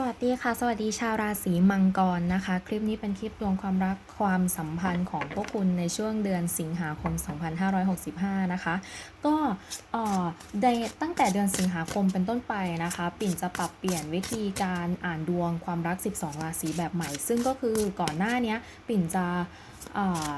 สวัสดีค่ะ สวัสดีชาวราศีมังกรนะคะ คลิปนี้เป็นคลิปดวงความรักความสัมพันธ์ของพวกคุณในช่วงเดือนสิงหาคม 2565 นะคะ ก็เอ่อตั้งแต่เดือนสิงหาคมเป็นต้นไปนะคะ ปิ่นจะปรับเปลี่ยนวิธีการอ่านดวงความรัก 12 ราศีแบบใหม่ ซึ่งก็คือก่อนหน้านี้ปิ่นจะเอ่อ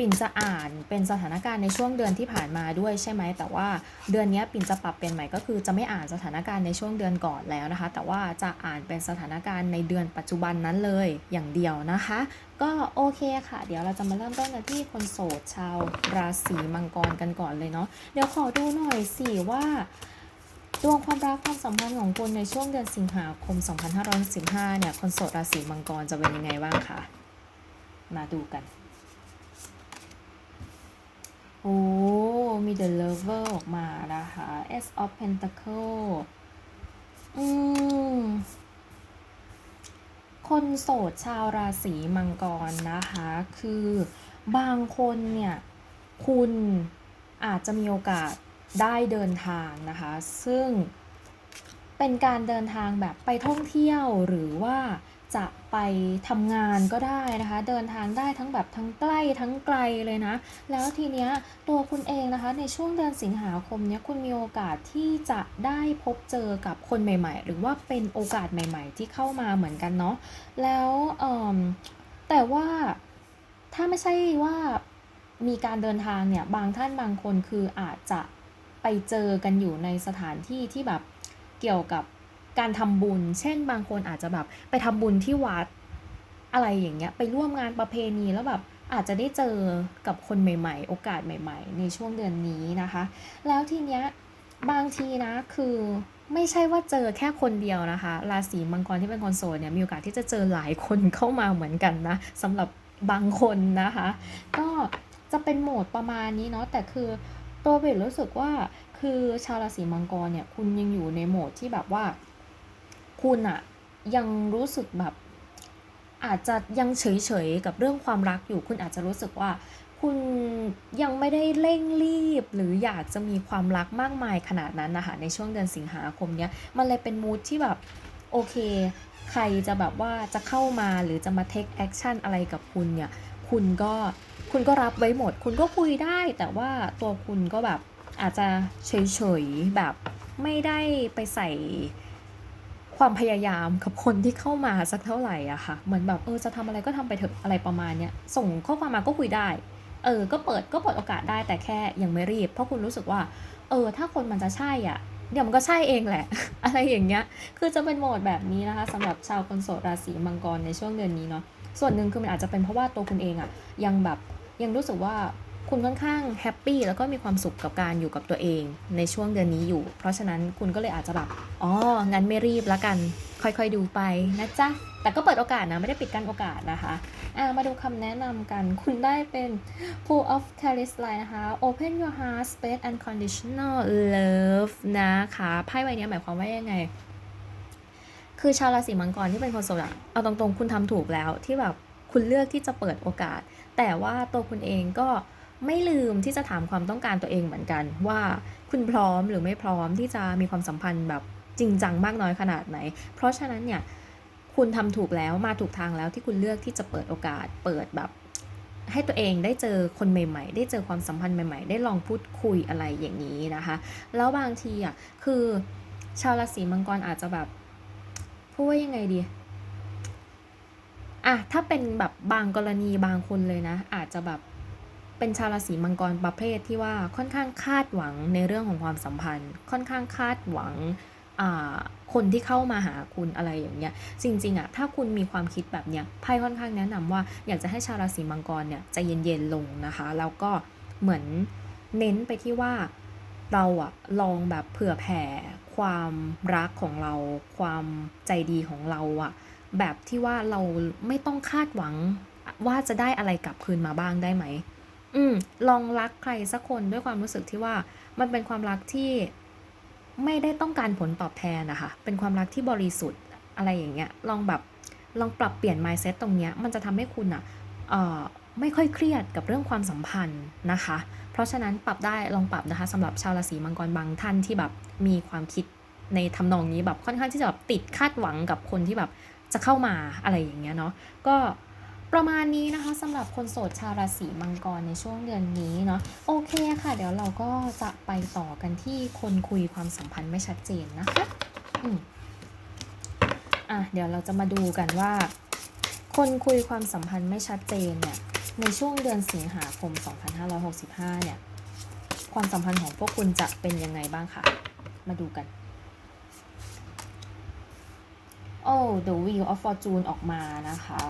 ปิ่นจะอ่านเป็นสถานการณ์ในช่วงเดือนที่ผ่านมาด้วยใช่ไหมแต่ว่าเดือนนี้ปิ่นจะปรับเปลี่ยนใหม่ก็คือจะไม่อ่านสถานการณ์ในช่วงเดือนก่อนแล้วนะคะ แต่ว่าจะอ่านเป็นสถานการณ์ในเดือนปัจจุบันนั้นเลยอย่างเดียวนะคะ ก็โอเคค่ะ เดี๋ยวเราจะมาเริ่มต้นกันที่คนโสดชาวราศีมังกรกันก่อนเลยเนาะเดี๋ยวขอดูหน่อยสิว่าดวงความรักความสัมพันธ์ของคุณในช่วงเดือนสิงหาคม 2515 เนี่ยคนโสดราศีมังกรจะเป็นยังไงบ้างคะ มาดูกัน โอ้ มี The Lover ออกมานะคะ S of Pentacle อืม คนโสดชาวราศีมังกรนะคะ คือบางคนเนี่ย คุณอาจจะมีโอกาสได้เดินทางนะคะ ซึ่งเป็นการเดินทางแบบไปท่องเที่ยวหรือว่า จะไปทำงานก็ได้นะคะ เดินทางได้ทั้งแบบทั้งใกล้ทั้งไกลเลยนะ แล้วทีเนี้ยตัวคุณเองนะคะในช่วงเดือนสิงหาคมเนี้ยคุณมีโอกาสที่จะได้พบเจอกับคนใหม่ๆ หรือว่าเป็นโอกาสใหม่ ๆ ที่เข้ามาเหมือนกันเนาะแล้วเออแต่ว่าถ้าไม่ใช่ว่ามีการเดินทางเนี่ยบางท่านบางคนคืออาจจะไปเจอกันอยู่ในสถานที่ที่แบบเกี่ยวกับ การทำบุญ เช่น บางคนอาจจะแบบไปทำบุญที่วัดอะไรอย่างเงี้ย ไปร่วมงานประเพณีแล้วแบบอาจจะได้เจอกับคนใหม่ ๆ โอกาสใหม่ ๆ ในช่วงเดือนนี้นะคะ แล้วทีเนี้ยบางทีนะคือไม่ใช่ว่าเจอแค่คนเดียวนะคะ ราศีมังกรที่เป็นคนโสดเนี่ยมีโอกาสที่จะเจอหลายคนเข้ามาเหมือนกันนะสำหรับบางคนนะคะ ก็จะเป็นโหมดประมาณนี้เนาะแต่คือตัวเบลรู้สึกว่าคือชาวราศีมังกรเนี่ยคุณยังอยู่ในโหมดที่แบบว่า คุณอะยังรู้สึกแบบอาจจะยังเฉยๆกับเรื่องความรักอยู่ คุณอาจจะรู้สึกว่า คุณยังไม่ได้เร่งรีบ หรืออยากจะมีความรักมากมายขนาดนั้นนะคะในช่วงเดือนสิงหาคมเนี้ยมันเลยเป็นมูทที่แบบโอเค ใครจะแบบว่าจะเข้ามาหรือจะมาเทคแอคชั่นอะไรกับคุณเนี่ยคุณก็คุณก็รับไว้หมด คุณก็คุยได้ แต่ว่าตัวคุณก็แบบอาจจะเฉยๆแบบไม่ได้ไปใส่ ความพยายามกับคนที่เข้ามาสักเท่าไหร่อะค่ะ เหมือนแบบเออจะทำอะไรก็ทำไปเถอะอะไรประมาณเนี้ย ส่งข้อความมาก็คุยได้ เออ ก็เปิดก็เปิดโอกาสได้แต่แค่ยังไม่รีบ เพราะคุณรู้สึกว่า เออ ถ้าคนมันจะใช่อะ เดี๋ยวมันก็ใช่เองแหละ อะไรอย่างเงี้ย คือจะเป็นโหมดแบบนี้นะคะสำหรับชาวคนโสดราศีมังกรในช่วงเดือนนี้เนาะ ส่วนหนึ่งคือมันอาจจะเป็นเพราะว่าตัวคุณเองอะยังแบบยังรู้สึกว่า คุณค่อนข้างแฮปปี้แล้วก็มีความสุขกับการอยู่กับตัวเองในช่วงเดือนนี้อยู่ เพราะฉะนั้นคุณก็เลยอาจจะแบบอ๋องั้นไม่รีบละกัน ค่อยๆดูไปนะจ๊ะ แต่ก็เปิดโอกาสนะ ไม่ได้ปิดกั้นโอกาสนะคะอะมาดูคำแนะนำกัน คุณได้เป็น Full of c a r i s Line นะคะ Open your heart space and conditional love นะคะไพ่ใบนี้หมายความว่ายังไง คือชาวราศีมังกรที่เป็นคนโสดเอาตรงๆ คุณทำถูกแล้วที่แบบคุณเลือกที่จะเปิดโอกาส แต่ว่าตัวคุณเองก็ ไม่ลืมที่จะถามความต้องการตัวเองเหมือนกัน ว่าคุณพร้อมหรือไม่พร้อมที่จะมีความสัมพันธ์แบบจริงจังมากน้อยขนาดไหน เพราะฉะนั้นเนี่ยคุณทำถูกแล้วมาถูกทางแล้วที่คุณเลือกที่จะเปิดโอกาส เปิดแบบให้ตัวเองได้เจอคนใหม่ ๆ ได้เจอความสัมพันธ์ใหม่ ๆ ได้ลองพูดคุยอะไรอย่างนี้นะคะ แล้วบางทีอะคือชาวราศีมังกรอาจจะแบบพูดว่ายังไงดีอะถ้าเป็นแบบบางกรณีบางคนเลยนะ อาจจะแบบ เป็นชาวราศีมังกรประเภทที่ว่าค่อนข้างคาดหวังในเรื่องของความสัมพันธ์ ค่อนข้างคาดหวังคนที่เข้ามาหาคุณอะไรอย่างเงี้ยจริงๆอะถ้าคุณมีความคิดแบบเนี้ยไพ่ค่อนข้างแนะนำว่าอยากจะให้ชาวราศีมังกรเนี่ยใจเย็นๆลงนะคะ แล้วก็เหมือนเน้นไปที่ว่าเราอะลองแบบเผื่อแผ่ความรักของเรา ความใจดีของเราอะแบบที่ว่าเราไม่ต้องคาดหวังว่าจะได้อะไรกลับคืนมาบ้างได้ไหม อืม ลองรักใครสักคนด้วยความรู้สึกที่ว่ามันเป็นความรักที่ไม่ได้ต้องการผลตอบแทนนะคะ เป็นความรักที่บริสุทธิ์อะไรอย่างเงี้ย ลองแบบลองปรับเปลี่ยน mindset ตรงเนี้ย มันจะทำให้คุณอะเอ่อไม่ค่อยเครียดกับเรื่องความสัมพันธ์นะคะ เพราะฉะนั้นปรับได้ลองปรับนะคะสำหรับชาวราศีมังกรบางท่านที่แบบมีความคิดในทำนองนี้แบบค่อนข้างที่จะแบบติดคาดหวังกับคนที่แบบจะเข้ามาอะไรอย่างเงี้ยเนาะ ก็ ประมาณนี้นะคะสำหรับคนโสดชาวราศีมังกรในช่วงเดือนนี้เนาะโอเคค่ะ เดี๋ยวเราก็จะไปต่อกันที่คนคุยความสัมพันธ์ไม่ชัดเจนนะคะอืมอะเดี๋ยวเราจะมาดูกันว่า คนคุยความสัมพันธ์ไม่ชัดเจนเนี่ยในช่วงเดือนสิงหาคม 2565 เนี่ย ความสัมพันธ์ของพวกคุณจะเป็นยังไงบ้างคะมาดูกัน โอ้ The Wheel of Fortune ออกมานะคะ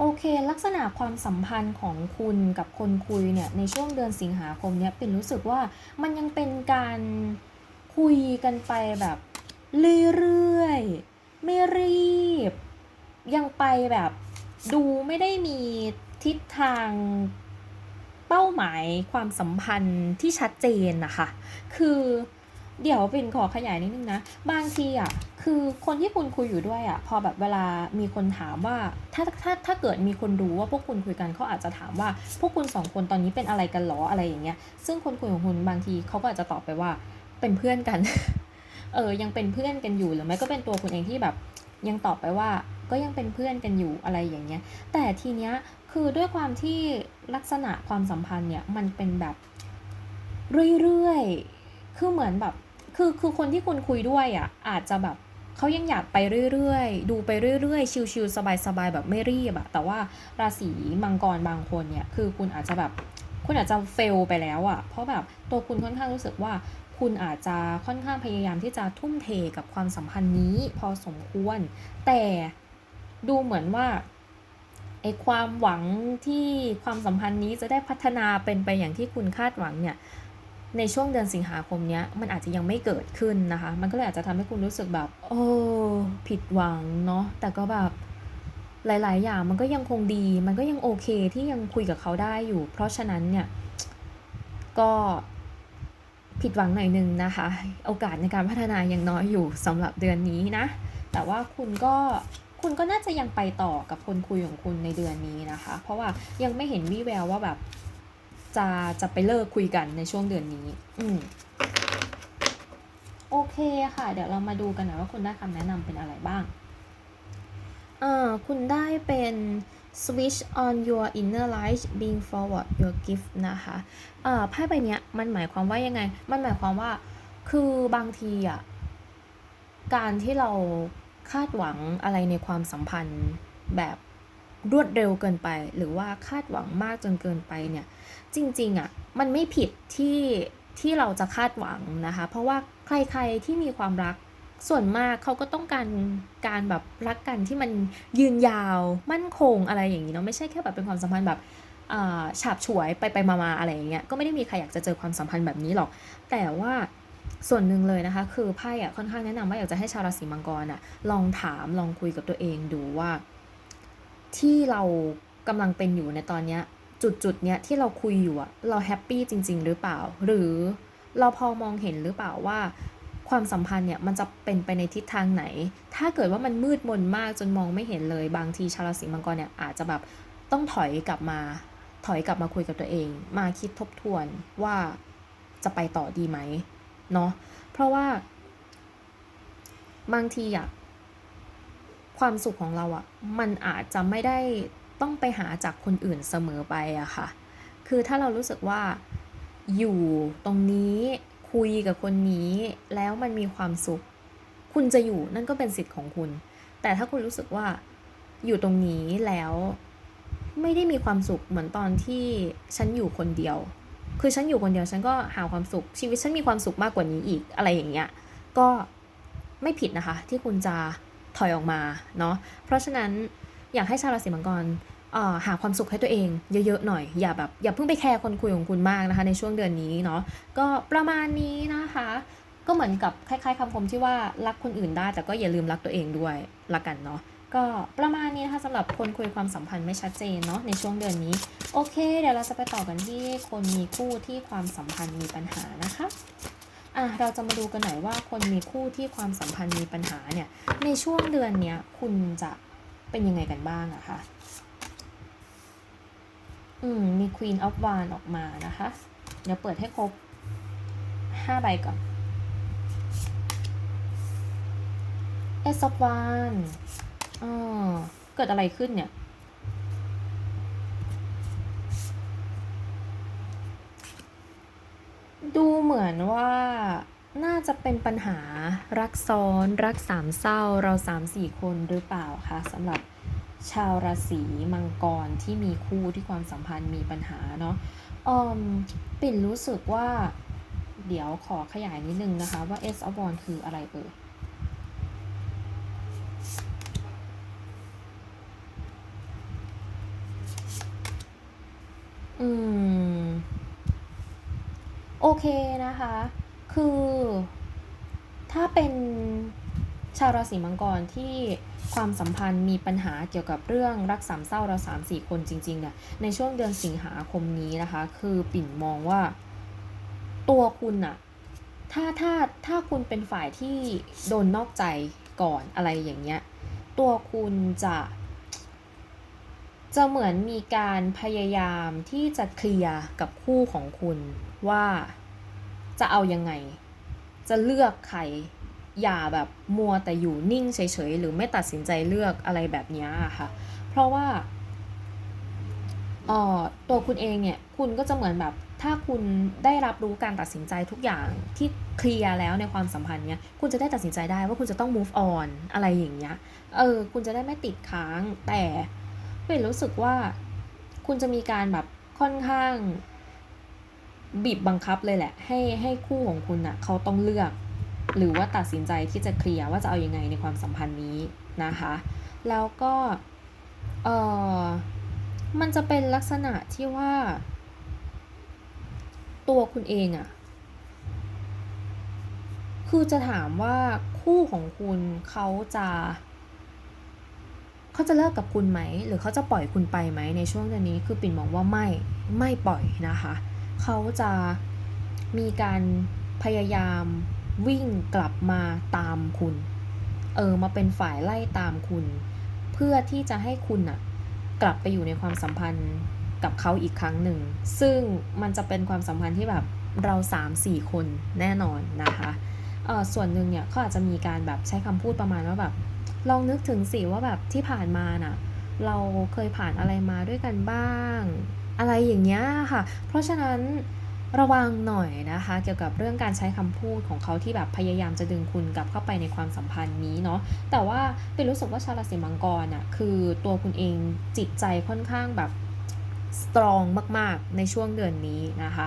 โอเค ลักษณะความสัมพันธ์ของคุณกับคนคุยเนี่ยในช่วงเดือนสิงหาคมเนี่ยเป็นรู้สึกว่ามันยังเป็นการคุยกันไปแบบเรื่อยๆไม่รีบ ยังไปแบบดูไม่ได้มีทิศทางเป้าหมายความสัมพันธ์ที่ชัดเจนนะคะ คือ เดี๋ยวเป็นขอขยายนิดนึงนะ บางทีอะคือคนที่คุณคุยอยู่ด้วยอะพอแบบเวลามีคนถามว่าถ้าถ้าถ้าเกิดมีคนรู้ว่าพวกคุณคุยกันเขาอาจจะถามว่า พวกคุณสองคนตอนนี้เป็นอะไรกันหรออะไรอย่างเงี้ยซึ่งคนคุยของคุณบางทีเขาก็อาจจะตอบไปว่าเป็นเพื่อนกัน เออยังเป็นเพื่อนกันอยู่หรือไม่ก็เป็นตัวคุณเองที่แบบ ยังตอบไปว่าก็ยังเป็นเพื่อนกันอยู่อะไรอย่างเงี้ย แต่ทีเนี้ยคือด้วยความที่ลักษณะความสัมพันธ์เนี่ยมันเป็นแบบเรื่อยๆ คือเหมือนแบบ คือคือคนที่คุณคุยด้วยอะอาจจะแบบเขายังอยากไปเรื่อยๆ ดูไปเรื่อยๆ ชิลๆสบายๆแบบไม่รีบอะแต่ว่าราศีมังกรบางคนเนี่ยคือคุณอาจจะแบบคุณอาจจะเฟลไปแล้วอะเพราะแบบตัวคุณค่อนข้างรู้สึกว่าคุณอาจจะค่อนข้างพยายามที่จะทุ่มเทกับความสัมพันธ์นี้พอสมควร แต่ดูเหมือนว่าไอความหวังที่ความสัมพันธ์นี้จะได้พัฒนาเป็นไปอย่างที่คุณคาดหวังเนี่ย ในช่วงเดือนสิงหาคมเนี้ยมันอาจจะยังไม่เกิดขึ้นนะคะ มันก็เลยอาจจะทำให้คุณรู้สึกแบบ โอ้ผิดหวังเนาะแต่ก็แบบหลาย ๆ อย่างมันก็ยังคงดี มันก็ยังโอเคที่ยังคุยกับเขาได้อยู่ เพราะฉะนั้นเนี่ยก็ผิดหวังหน่อยนึงนะคะ โอกาสในการพัฒนายังน้อยอยู่สำหรับเดือนนี้นะ แต่ว่าคุณก็คุณก็น่าจะยังไปต่อกับคนคุยของคุณในเดือนนี้นะคะ เพราะว่ายังไม่เห็นวี่แววว่าแบบ จะจะไปเลิกคุยกันในช่วงเดือนนี้ อืมโอเคค่ะ เดี๋ยวเรามาดูกันนะว่าคุณได้คำแนะนำเป็นอะไรบ้างอ่าคุณได้เป็น switch on your inner light being forward your gift นะคะอ่าไพ่ใบเนี้ยมันหมายความว่ายังไง มันหมายความว่าคือบางทีอะการที่เราคาดหวังอะไรในความสัมพันธ์แบบรวดเร็วเกินไป หรือว่าคาดหวังมากจนเกินไปเนี่ย จริงๆอะ่ะมันไม่ผิดที่ที่เราจะคาดหวังนะคะ เพราะว่าใครๆที่มีความรักส่วนมากเขาก็ต้องการการแบบรักกันที่มันยืนยาวมั่นคงอะไรอย่างนี้เนาะไม่ใช่แค่แบบเป็นความสัมพันธ์แบบอ่าฉาบฉวยไปไปมาๆอะไรอย่างเงี้ยก็ไม่ได้มีใครอยากจะเจอความสัมพันธ์แบบนี้หรอก แต่ว่าส่วนหนึ่งเลยนะคะ คือไพ่อะค่อนข้างแนะนำว่าอยากจะให้ชาวราศีมังกรอะลองถามลองคุยกับตัวเองดูว่า ที่เรากำลังเป็นอยู่ในตอนเนี้ย จุดจุดเนี้ยที่เราคุยอยู่อะเราแฮปปี้จริง ๆ หรือเปล่า หรือเราพอมองเห็นหรือเปล่าว่าความสัมพันธ์เนี่ยมันจะเป็นไปในทิศทางไหน ถ้าเกิดว่ามันมืดมนมากจนมองไม่เห็นเลย บางทีชาวราศีมังกรเนี่ยอาจจะแบบต้องถอยกลับมา ถอยกลับมาคุยกับตัวเอง มาคิดทบทวนว่าจะไปต่อดีไหมเนาะ เพราะว่า บางทีอะความสุขของเราอะมันอาจจะไม่ได้ ต้องไปหาจากคนอื่นเสมอไปอะค่ะ คือถ้าเรารู้สึกว่าอยู่ตรงนี้คุยกับคนนี้แล้วมันมีความสุข คุณจะอยู่นั่นก็เป็นสิทธิ์ของคุณ แต่ถ้าคุณรู้สึกว่าอยู่ตรงนี้แล้วไม่ได้มีความสุขเหมือนตอนที่ฉันอยู่คนเดียว คือฉันอยู่คนเดียวฉันก็หาความสุข ชีวิตฉันมีความสุขมากกว่านี้อีกอะไรอย่างเงี้ย ก็ไม่ผิดนะคะที่คุณจะถอยออกมาเนาะ เพราะฉะนั้น อยากให้ชาวราศีมังกรหาความสุขให้ตัวเองเยอะๆหน่อย อย่าแบบอย่าเพิ่งไปแคร์คนคุยของคุณมากนะคะ ในช่วงเดือนนี้เนาะก็ประมาณนี้นะคะ ก็เหมือนกับคล้ายๆคำคมที่ว่ารักคนอื่นได้ แต่ก็อย่าลืมรักตัวเองด้วยละกันเนาะก็ประมาณนี้นะคะสำหรับคนคุยความสัมพันธ์ไม่ชัดเจนเนาะในช่วงเดือนนี้ โอเค เดี๋ยวเราจะไปต่อกันที่คนมีคู่ที่ความสัมพันธ์มีปัญหานะคะอะเราจะมาดูกันหน่อยว่าคนมีคู่ที่ความสัมพันธ์มีปัญหาเนี่ยในช่วงเดือนเนี้ยคุณจะ เป็นยังไงกันบ้างอะคะอืม มี Queen of Wands ออกมานะคะ เดี๋ยวเปิดให้ครบ5ใบก่อน Ace of Wands อ่าเกิดอะไรขึ้นเนี่ย ดูเหมือนว่า น่าจะเป็นปัญหารักซ้อนรักสามเศร้าเราสามสี่คนหรือเปล่าคะสำหรับชาวราศีมังกรที่มีคู่ที่ความสัมพันธ์มีปัญหาเนาะอมปิ่นรู้สึกว่า เดี๋ยวขอขยายนิดนึงนะคะว่า S of Wands คืออะไรเอ่ยอืม โอเคนะคะ คือ ถ้าเป็นชาวราศีมังกรที่ความสัมพันธ์มีปัญหาเกี่ยวกับเรื่องรักสามเศร้าเราสามสี่คนจริงๆเนี่ยในช่วงเดือนสิงหาคมนี้นะคะ คือปิ่นมองว่า ตัวคุณอะถ้าถ้าถ้าคุณเป็นฝ่ายที่โดนนอกใจก่อนอะไรอย่างเงี้ย ตัวคุณจะ จะเหมือนมีการพยายามที่จะเคลียร์กับคู่ของคุณว่า จะเอายังไง จะเลือกใครอย่าแบบมัวแต่อยู่นิ่งเฉยๆ หรือไม่ตัดสินใจเลือกอะไรแบบนี้ค่ะ เพราะว่าออตัวคุณเองเนี่ยคุณก็จะเหมือนแบบถ้าคุณได้รับรู้การตัดสินใจทุกอย่างที่เคลียร์แล้วในความสัมพันธ์เนี้ยคุณจะได้ตัดสินใจได้ว่าคุณจะต้อง move on อะไรอย่างเงี้ยเออคุณจะได้ไม่ติดค้างแต่เป็นรู้สึกว่าคุณจะมีการแบบค่อนข้าง บีบบังคับเลยแหละ ให้ให้คู่ของคุณอะเขาต้องเลือก หรือว่าตัดสินใจที่จะเคลียร์ว่าจะเอาอยัางไงในความสัมพันธ์นี้นะคะ แล้วก็เออมันจะเป็นลักษณะที่ว่า ตัวคุณเองอะคือจะถามว่าคู่ของคุณเขาจะเขาจะเลิกกับคุณไหม หรือเขาจะปล่อยคุณไปไหมในช่วงนี้คือปิ่นมองว่าไม่ไม่ปล่อยนะคะ เขาจะมีการพยายามวิ่งกลับมาตามคุณ เออมาเป็นฝ่ายไล่ตามคุณ เพื่อที่จะให้คุณอะกลับไปอยู่ในความสัมพันธ์กับเขาอีกครั้งหนึ่ง ซึ่งมันจะเป็นความสัมพันธ์ที่แบบเรา3-4 คนแน่นอนนะคะเออส่วนหนึ่งเนี่ยเขาอาจจะมีการแบบใช้คำพูดประมาณว่าแบบลองนึกถึงสิว่าแบบที่ผ่านมาน่ะ เราเคยผ่านอะไรมาด้วยกันบ้าง อะไรอย่างเงี้ยค่ะ เพราะฉะนั้นระวังหน่อยนะคะ เกี่ยวกับเรื่องการใช้คำพูดของเขาที่แบบพยายามจะดึงคุณกลับเข้าไปในความสัมพันธ์นี้เนาะแต่ว่าเป็นรู้สึกว่าชาวราศีมังกรอะคือตัวคุณเองจิตใจค่อนข้างแบบสตรองมาก ๆ ในช่วงเดือนนี้นะคะ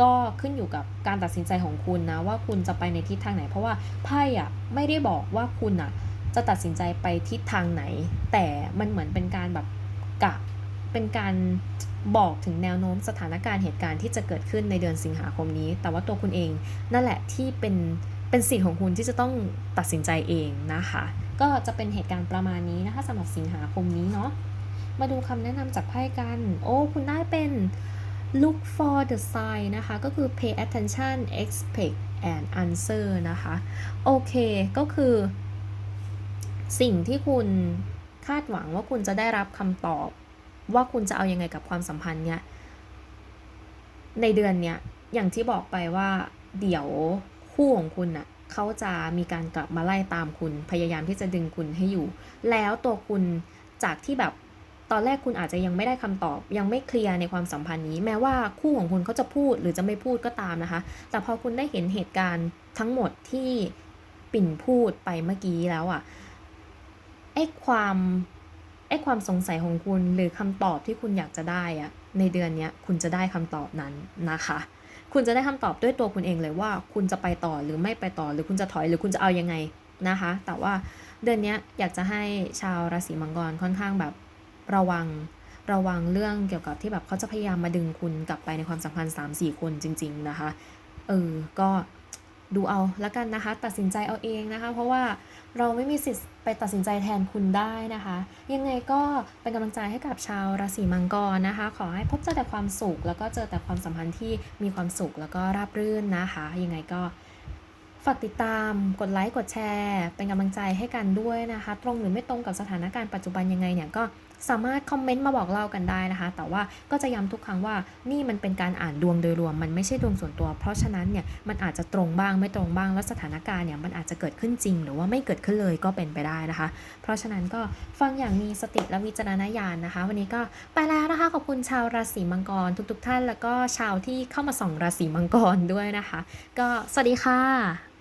ก็ขึ้นอยู่กับการตัดสินใจของคุณนะ ว่าคุณจะไปในทิศทางไหน เพราะว่าไพ่อะไม่ได้บอกว่าคุณอะจะตัดสินใจไปทิศทางไหน แต่มันเหมือนเป็นการแบบกะเป็นการ บอกถึงแนวโน้มสถานการณ์เหตุการณ์ที่จะเกิดขึ้นในเดือนสิงหาคมนี้ แต่ว่าตัวคุณเองนั่นแหละที่เป็นเป็นสิทธิ์ของคุณที่จะต้องตัดสินใจเองนะคะ ก็จะเป็นเหตุการณ์ประมาณนี้นะคะสำหรับสิงหาคมนี้เนาะมาดูคำแนะนำจากไพ่กัน โอ้ คุณได้เป็น look for the sign นะคะ ก็คือ pay attention expect and answer นะคะ โอเค ก็คือ สิ่งที่คุณคาดหวังว่าคุณจะได้รับคำตอบ ว่าคุณจะเอายังไงกับความสัมพันธ์เนี่ยในเดือนเนี้ยอย่างที่บอกไปว่าเดี๋ยวคู่ของคุณน่ะเขาจะมีการกลับมาไล่ตามคุณพยายามที่จะดึงคุณให้อยู่ แล้วตัวคุณจากที่แบบตอนแรกคุณอาจจะยังไม่ได้คำตอบ ยังไม่เคลียร์ในความสัมพันธ์นี้ แม้ว่าคู่ของคุณเขาจะพูดหรือจะไม่พูดก็ตามนะคะ แต่พอคุณได้เห็นเหตุการณ์ทั้งหมดที่ปิ่นพูดไปเมื่อกี้แล้วอะ่ะไอ้ความ ไอ้ความสงสัยของคุณหรือคำตอบที่คุณอยากจะได้อะในเดือนนี้คุณจะได้คำตอบนั้นนะคะ คุณจะได้คำตอบด้วยตัวคุณเองเลยว่า คุณจะไปต่อหรือไม่ไปต่อหรือคุณจะถอยหรือคุณจะเอายังไงนะคะ แต่ว่าเดือนนี้อยากจะให้ชาวราศีมังกรค่อนข้างแบบระวังระวังเรื่องเกี่ยวกับที่แบบเขาจะพยายามมาดึงคุณกลับไปในความสัมพันธ์3-4 คนจริง ๆนะคะ เออ ก็ ดูเอาละกันนะคะ ตัดสินใจเอาเองนะคะ เพราะว่าเราไม่มีสิทธิ์ไปตัดสินใจแทนคุณได้นะคะ ยังไงก็เป็นกำลังใจให้กับชาวราศีมังกรนะคะ ขอให้พบเจอแต่ความสุข แล้วก็เจอแต่ความสัมพันธ์ที่มีความสุขแล้วก็ราบรื่นนะคะ ยังไงก็ ฝากติดตาม กดไลค์ กดแชร์ เป็นกำลังใจให้กันด้วยนะคะ ตรงหรือไม่ตรงกับสถานการณ์ปัจจุบันยังไงเนี่ยก็สามารถคอมเมนต์มาบอกเล่ากันได้นะคะ แต่ว่าก็จะย้ำทุกครั้งว่านี่มันเป็นการอ่านดวงโดยรวม มันไม่ใช่ดวงส่วนตัว เพราะฉะนั้นเนี่ยมันอาจจะตรงบ้างไม่ตรงบ้าง แล้วสถานการณ์เนี่ยมันอาจจะเกิดขึ้นจริง หรือว่าไม่เกิดขึ้นเลยก็เป็นไปได้นะคะ เพราะฉะนั้นก็ฟังอย่างมีสติและวิจารณญาณนะคะ วันนี้ก็ไปแล้วนะคะ ขอบคุณชาวราศีมังกรทุก ๆ ท่าน แล้วก็ชาวที่เข้ามาส่องราศีมังกรด้วยนะคะ ก็สวัสดีค่ะ